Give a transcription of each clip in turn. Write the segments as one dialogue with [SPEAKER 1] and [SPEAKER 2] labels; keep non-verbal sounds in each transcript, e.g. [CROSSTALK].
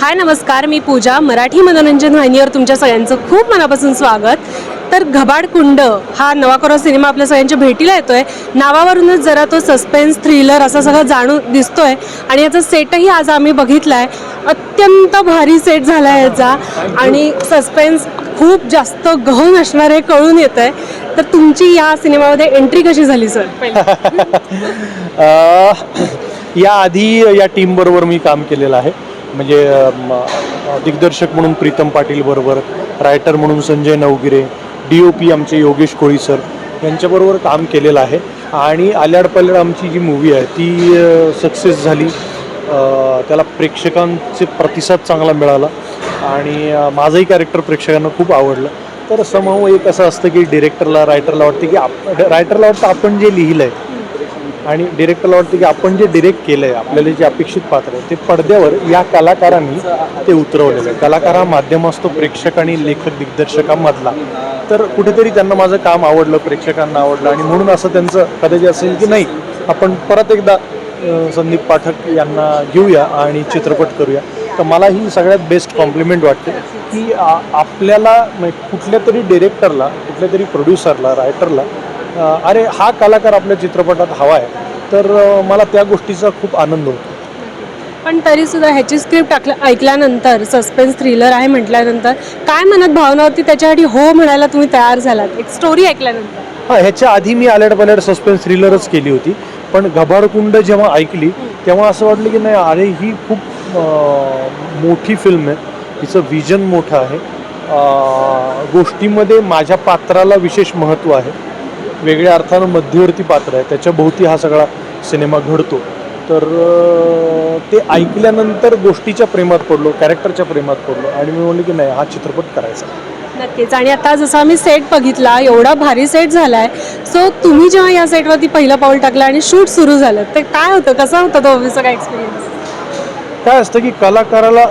[SPEAKER 1] हाय नमस्कार मी पूजा मराठी मनोरंजन वाहिनीवर तुमच्या सगळ्यांचं खूप मनापासून स्वागत. तर घबाड कुंड हा नवा सिनेमा आपल्या सगळ्यांच्या भेटीला येतोय. नावावरूनच जरा तो सस्पेन्स थ्रिलर असं सगळं दिसतो दिसतोय. आणि याचा सेटही आज आम्ही बघितला आहे अत्यंत भारी सेट झाला आहे याचा. आणि सस्पेन्स खूप जास्त गहन असणार हे कळून येत आहे तर तुमची या सिनेमामध्ये एंट्री कशी झाली सर [LAUGHS]
[SPEAKER 2] या आधी या टीमबरोबर मी काम केलेलं आहे. म्हणजे दिग्दर्शक म्हणून प्रीतम पाटील बरोबर रायटर म्हणून Sanjay Navgire D O P आमचे योगेश कोळी सर यांच्याबरोबर काम केलेलं आहे. आणि आल्याड पल्याड आमची जी मूवी आहे ती सक्सेस झाली. त्याला प्रेक्षकांचे प्रतिसाद चांगला मिळाला. आणि माझंही कॅरेक्टर प्रेक्षकांना खूप आवडलं. तर समूह एक असं असतं की डिरेक्टरला रायटरला वाटतं की आप रायटरला वाटतं आपण जे लिहिलं आहे आणि डिरेक्टरला वाटतं की आपण जे डिरेक्ट केलं आहे आपल्याला जे अपेक्षित पात्र आहे ते पडद्यावर या कलाकारांनी ते उतरवलेलं आहे. कलाकार हा माध्यम असतो प्रेक्षक आणि लेखक दिग्दर्शकांमधला. तर कुठेतरी त्यांना माझं काम आवडलं प्रेक्षकांना आवडलं आणि म्हणून असं त्यांचं कदाचित असेल की नाही आपण परत एकदा संदीप पाठक यांना घेऊया आणि चित्रपट करूया. तर मला ही सगळ्यात बेस्ट कॉम्प्लिमेंट वाटते की आपल्याला म्हणजे कुठल्या तरी डिरेक्टरला कुठल्या तरी प्रोड्युसरला रायटरला अरे हा कलाकार आपल्या चित्रपटात हवा आहे. तर मला त्या गोष्टीचा खूप आनंद होतो.
[SPEAKER 1] पण तरी सुद्धा ह्याची स्क्रिप्ट ऐकल्यानंतर सस्पेन्स थ्रिलर आहे म्हटल्यानंतर काय मनात भावना होती त्याच्यासाठी हो म्हणायला तुम्ही तयार झालात? एक स्टोरी ऐकल्यानंतर.
[SPEAKER 2] हां ह्याच्या आधी मी आल्याड पल्याड सस्पेन्स थ्रिलरच केली होती. पण घबाडकुंड जेव्हा ऐकली तेव्हा असं वाटलं की नाही अरे ही खूप मोठी फिल्म आहे. तिचं विजन मोठं आहे. गोष्टीमध्ये माझ्या पात्राला विशेष महत्त्व आहे. वेगळ्या अर्थानं मध्यवर्ती पात्र आहे. त्याच्या भोवती हा सगळा सिनेमा घडतो. तर ते ऐकल्यानंतर गोष्टीच्या प्रेमात पडलो कॅरेक्टरच्या प्रेमात पडलो आणि मी म्हणलं की नाही हा चित्रपट करायचा.
[SPEAKER 1] नक्कीच. आणि आता जसं आम्ही सेट बघितला एवढा भारी सेट झालाय. सो तुम्ही जेव्हा या सेटवरती पहिलं पाऊल टाकलं आणि शूट सुरू झालं ते काय होतं? कसा होता तो सगळा एक्सपिरियन्स
[SPEAKER 2] काय असतं की कलाकाराला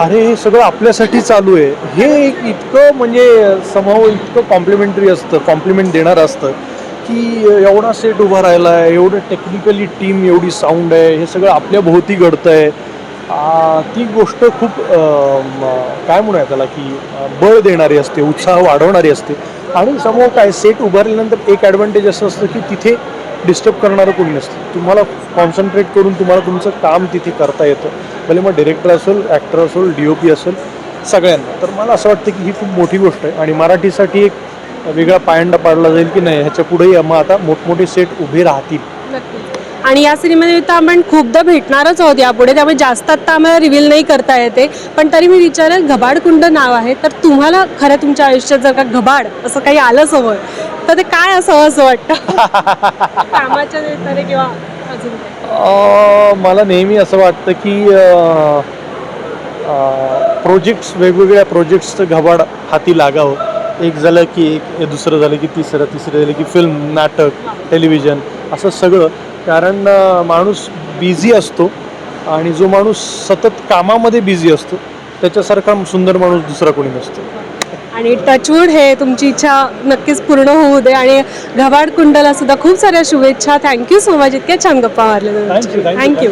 [SPEAKER 2] अरे हे सगळं आपल्यासाठी चालू आहे. हे एक इतकं म्हणजे समहाव इतकं कॉम्प्लिमेंटरी असतं कॉम्प्लिमेंट देणारं असतं. की एवढा सेट उभा राहिला आहे एवढं टेक्निकली टीम एवढी साऊंड आहे हे सगळं आपल्या भोवती घडतं आहे ती गोष्ट खूप काय म्हणूया त्याला की बळ देणारी असते उत्साह वाढवणारी असते. आणि समोर काय सेट उभारल्यानंतर एक ॲडव्हान्टेज असं असतं की तिथे डिस्टर्ब करणारं कोणी नसतं. तुम्हाला कॉन्सन्ट्रेट करून तुम्हाला तुमचं काम तिथे करता येतं. भले मग डिरेक्टर असेल ॲक्टर असेल डी ओ पी असेल सगळ्यांना. तर मला असं वाटतं की ही खूप मोठी गोष्ट आहे. आणि मराठीसाठी एक वेगळा पायंडा पाडला जाईल की नाही ह्याच्या पुढेही मग आता मोठमोठे सेट उभे राहतील.
[SPEAKER 1] आणि या सिनेमानिमित्त आपण खूपदा भेटणारच आहोत यापुढे त्यामुळे जास्त आत्ता आम्हाला रिव्हील नाही करता येते. पण तरी मी विचारेल घबाडकुंड नाव आहे तर तुम्हाला खरं तुमच्या आयुष्यात जर का घबाड असं काही आलं समोर तर ते काय असावं असं वाटतं? [LAUGHS] कामाच्या निमित्ताने किंवा अजून काही?
[SPEAKER 2] अं, मला नेहमी असं वाटतं की प्रोजेक्ट्स वेगवेगळ्या प्रोजेक्ट्सचं घबाड हाती लागावं. एक झालं की एक दुसरं झालं की तिसरं तिसरं झालं की फिल्म नाटक टेलिव्हिजन असं सगळं. कारण माणूस बिझी असतो आणि जो माणूस सतत कामामध्ये बिझी असतो त्याच्यासारखा सुंदर माणूस दुसरा कोणी नसतो.
[SPEAKER 1] आणि टचवूड हे तुमची इच्छा नक्कीच पूर्ण होऊ दे. आणि घबाड कुंडला सुद्धा खूप साऱ्या शुभेच्छा. थँक्यू सो मच इतक्या छान गप्पा मारल्या थँक्यू
[SPEAKER 2] थँक्यू